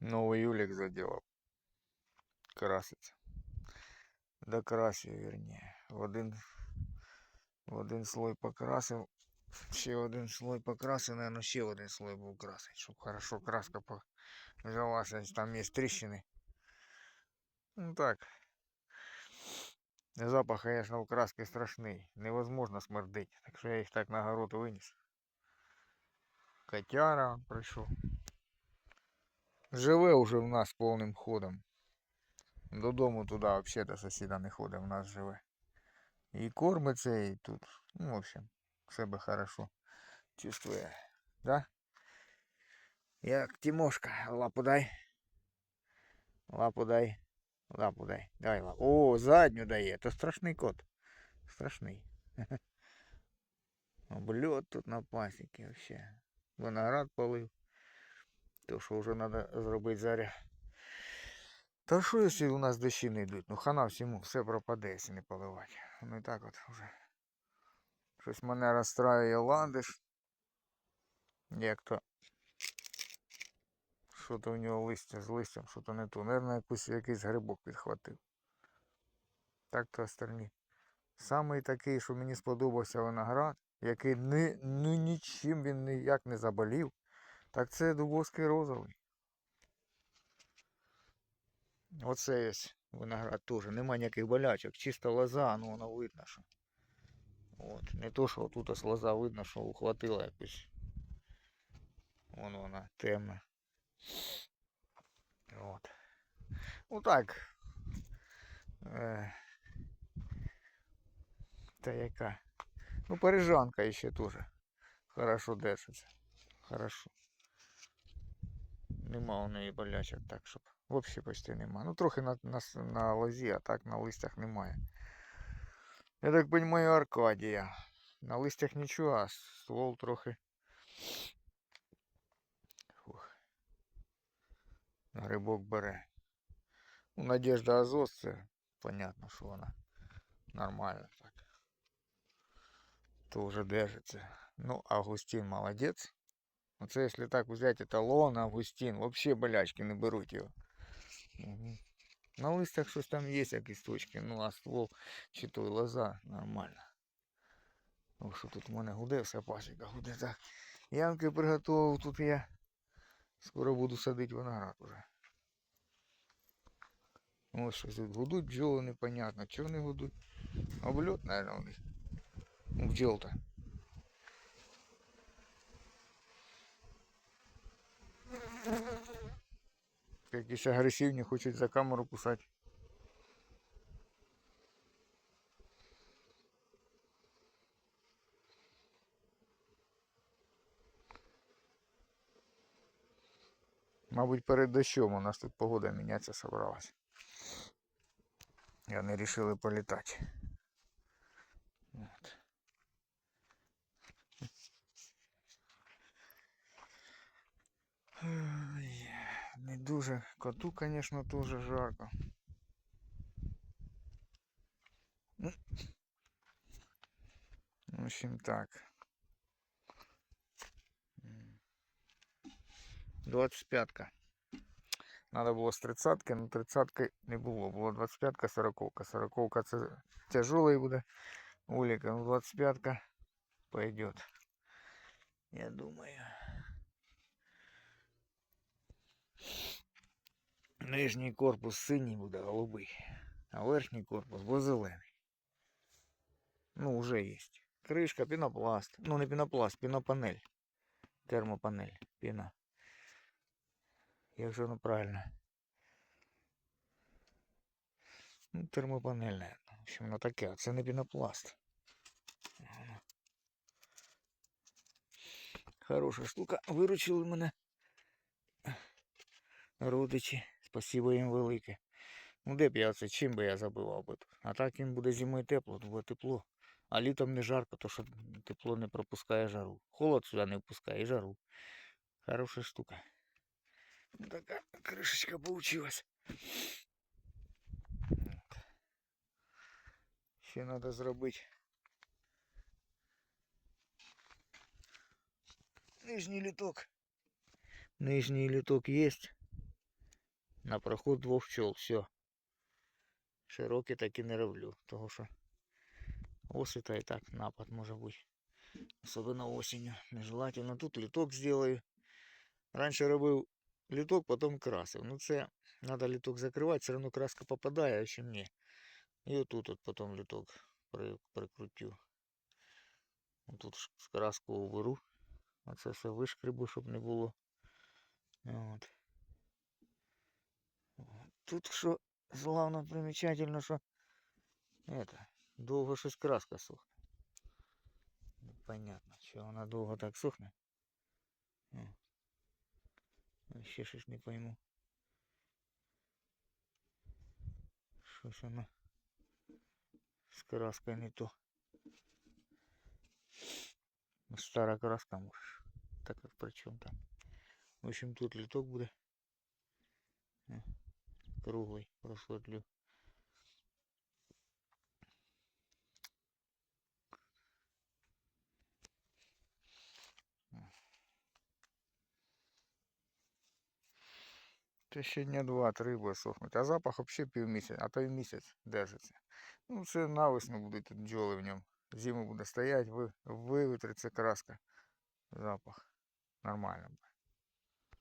Новий Юлік заділав. Краситься. Докрасив, вірніше. В один, в один слой покрасив. Ще один слой покрасив, наверное, ще один слой був красить, щоб хорошо краска взялася. Там є тріщини. Ну так. Запах, конечно, у краски страшний. Невозможно смердить. Так що я їх так на город виніс. Котяра прийшов. Живе уже в нас повним ходом. Додому туди взагалі до сусіда не ходить, в нас живе. І кормиться, і тут. Ну, в общем, себе хорошо чувствує. Да? Як Тимошка, лапу дай. Лапу дай. Лапу дай. Дай лапу. О, задню дає. То страшний кот. Страшний. Облет тут на пасіки вообще. Виноград полив. То що вже треба зробити заря. Та що, якщо у нас дощі не йдуть? Ну хана всьому, все пропаде, якщо не поливати. Ну і так от вже. Щось мене розстраює ландиш. Як то. Що-то в нього листя з листям, що-то не то. Наверно, якусь, якийсь грибок підхватив. Так то остальні. Самий такий, що мені сподобався виноград, який ни, ну нічим він ніяк не заболів, так це дубовський розовий. Оце є виноград теж. Нема ніяких болячок, чиста лоза, ну воно видно, що. От. Не то, що тут ось лоза видно, що ухватила якусь. Вон вона темна. От. Ну так. Е, та яка. Ну, парижанка ще теж. Хорошо держиться. Хорошо. Нема у неї болячок так, щоб. Взагалі почти нема. Ну трохи на, на, с- на лозі, а так на листях немає. Я так розумію, Аркадія. На листях нічого, а ствол трохи. Фух. Грибок бере. Ну, Надежда Азос, це понятно, що вона нормально так. Тоже держится. Ну, Августин молодец. Оце, якщо так взяти еталон, Августин, вообще болячки не беруть його. Мгм. На листях щось там є якісь точки, ну а ствол чи той лоза нормально. О, що тут в мене гуде вся пасіка, гуде так. Ямки приготував, тут я скоро буду садити виноград уже. Ось щось тут гудуть бджоли непонятно. Чого вони гудуть? Обльот, наверное, у них. У бджол-то. Якісь агресивні хочуть за камеру кусати. Мабуть, перед дощом у нас тут погода мінятися собралась. І вони вирішили політати. От. Дуже. Коту, конечно, тоже жарко. Ну, В общем, так. М. 25-ка. Надо було з 30-ки, но 30-ки не було. Було 25-ка, 40-ка. 40-ка це тяжелий буде. Уліка, ну 25-ка пойдет. Я думаю. Нижній корпус синій буде, голубий. А верхній корпус буде зелений. Ну, уже есть. Крышка, пенопласт. Ну, не пенопласт, пенопанель. Термопанель. Пена. Як же воно правильно? Ну, термопанель, наверное. В общем, воно таке. Це не пенопласт. Воно. Хороша штука. Виручили мене. Родичі. Спасибо їм велике. Ну де б я це, чим би я забивав би тут? А так їм буде зимою тепло, тут буде тепло. А літом не жарко, то що тепло не пропускає жару. Холод сюди не впускає і жару. Хороша штука. Ну, Така кришечка получилась. От. Ще треба зробити. Нижній літок. Нижній літок є. На проход двох пчол. Все. Широкі так і не роблю, того що осита і так напад може бути. Особливо осінню. Нежелательно. Тут літок зроблю. Раніше робив літок, потім красив. Ну це треба літок закривати, все одно краска попадає, а ще ні. І отут от потім літок при, прикрутю. Тут краску уберу. А це все вишкребу, щоб не було. От. Тут що главное примечательно, що это, довго щось краска сохне. Непонятно, що вона довго так сохне. О. А Ще щось не пойму. Щось воно з краскою не то. Стара краска може. Так як при чому там. В общем, тут літок буде. О, Круглий просветлю. Це ще дня два-три буде сохнути. А запах взагалі півмісяця, а то й місяць держиться. Ну, це навесну будуть тут бджоли в ньому. Зиму буде стоять, ви, вивітриться краска. Запах. Нормально буде.